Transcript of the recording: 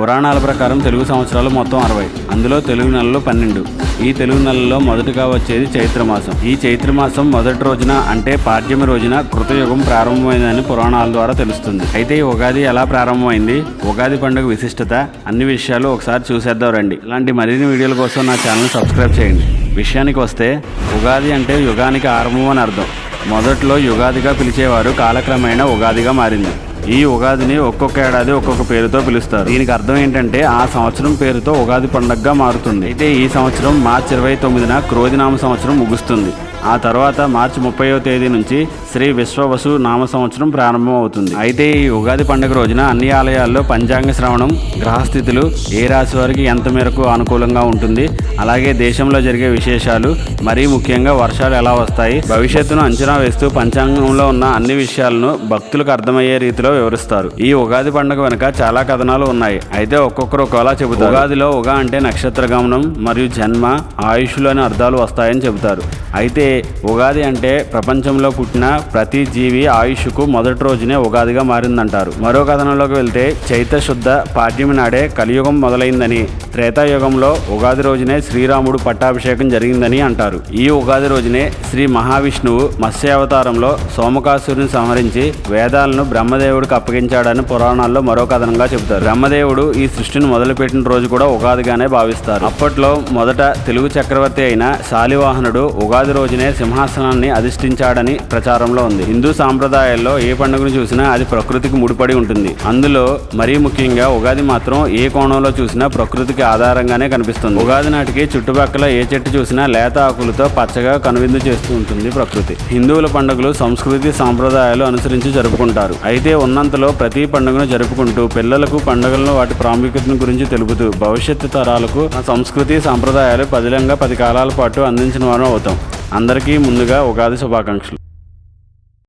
పురాణాల ప్రకారం తెలుగు సంవత్సరాలు మొత్తం అరవై. అందులో తెలుగు నెలలు పన్నెండు. ఈ తెలుగు నెలలో మొదటగా వచ్చేది చైత్రమాసం. ఈ చైత్రమాసం మొదటి రోజున అంటే పాడ్యమి రోజున కృతయుగం ప్రారంభమైందని పురాణాల ద్వారా తెలుస్తుంది. అయితే ఈ ఉగాది ఎలా ప్రారంభమైంది? ఉగాది పండుగ విశిష్టత? అన్ని విషయాలు ఒకసారి చూసేద్దాం రండి. ఇలాంటి మరిన్ని వీడియోల కోసం నా ఛానల్ సబ్స్క్రైబ్ చేయండి. విషయానికి వస్తే ఉగాది అంటే యుగానికి ఆరంభం అని అర్థం. మొదట్లో యుగాదిగా పిలిచేవారు కాలక్రమేణా ఉగాదిగా మారింది. ఈ ఉగాదిని ఒక్కొక్క ఏడాది ఒక్కొక్క పేరుతో పిలుస్తారు. దీనికి అర్థం ఏంటంటే ఆ సంవత్సరం పేరుతో ఉగాది పండగగా మారుతుంది. అయితే ఈ సంవత్సరం మార్చి ఇరవై తొమ్మిదిన క్రోధినామ సంవత్సరం ముగుస్తుంది. ఆ తర్వాత మార్చి ముప్పైవ తేదీ నుంచి శ్రీ విశ్వవసు నామ సంవత్సరం ప్రారంభం అవుతుంది అయితే ఈ ఉగాది పండుగ రోజున అన్ని ఆలయాల్లో పంచాంగ శ్రవణం గ్రహస్థితులు ఏ రాశి వారికి ఎంత మేరకు అనుకూలంగా ఉంటుంది అలాగే దేశంలో జరిగే విశేషాలు మరీ ముఖ్యంగా వర్షాలు ఎలా వస్తాయి భవిష్యత్తును అంచనా వేస్తూ పంచాంగంలో ఉన్న అన్ని విషయాలను భక్తులకు అర్థమయ్యే రీతిలో వివరిస్తారు. ఈ ఉగాది పండుగ వెనుక చాలా కథనాలు ఉన్నాయి. అయితే ఒక్కొక్కరు ఒకలా చెబుతారు. ఉగాదిలో ఉగా అంటే నక్షత్ర గమనం మరియు జన్మ ఆయుష్లు అనే అర్థాలు వస్తాయని చెబుతారు. అయితే ఉగాది అంటే ప్రపంచంలో పుట్టిన ప్రతి జీవి ఆయుష్కు మొదటి రోజునే ఉగాదిగా మారిందంటారు. మరో కథనంలోకి వెళ్తే చైత్ర శుద్ధ పాడ్యమి నాడే కలియుగం మొదలైందని త్రేతాయుగంలో ఉగాది రోజునే శ్రీరాముడు పట్టాభిషేకం జరిగిందని అంటారు. ఈ ఉగాది రోజునే శ్రీ మహావిష్ణువు మత్స్యావతారంలో సోమకాసురుని సంహరించి వేదాలను బ్రహ్మదేవుడికి అప్పగించాడని పురాణాల్లో మరో కథనంగా చెబుతారు. బ్రహ్మదేవుడు ఈ సృష్టిని మొదలుపెట్టిన రోజు కూడా ఉగాదిగానే భావిస్తారు. అప్పట్లో మొదట తెలుగు చక్రవర్తి అయిన శాలివాహనుడు ఉగాది రోజునే సింహాసనాన్ని అధిష్ఠించాడని ప్రచారంలో ఉంది. హిందూ సాంప్రదాయాల్లో ఏ పండుగను చూసినా అది ప్రకృతికి ముడిపడి ఉంటుంది. అందులో మరీ ముఖ్యంగా ఉగాది మాత్రం ఏ కోణంలో చూసినా ప్రకృతికి ఆధారంగానే కనిపిస్తుంది. ఉగాది నాటికి చుట్టుపక్కల ఏ చెట్టు చూసినా లేత ఆకులతో పచ్చగా కనువిందు చేస్తూ ఉంటుంది ప్రకృతి. హిందువుల పండుగలు సంస్కృతి సాంప్రదాయాలు అనుసరించి జరుపుకుంటారు. అయితే ఉన్నంతలో ప్రతి పండుగను జరుపుకుంటూ పిల్లలకు పండుగలను వాటి ప్రాముఖ్యతను గురించి తెలుపుతూ భవిష్యత్తు తరాలకు సంస్కృతి సాంప్రదాయాలు పదిలంగా పది కాలాల పాటు అందించిన వారం అవుతాం. అందరికీ ముందుగా ఉగాది శుభాకాంక్షలు.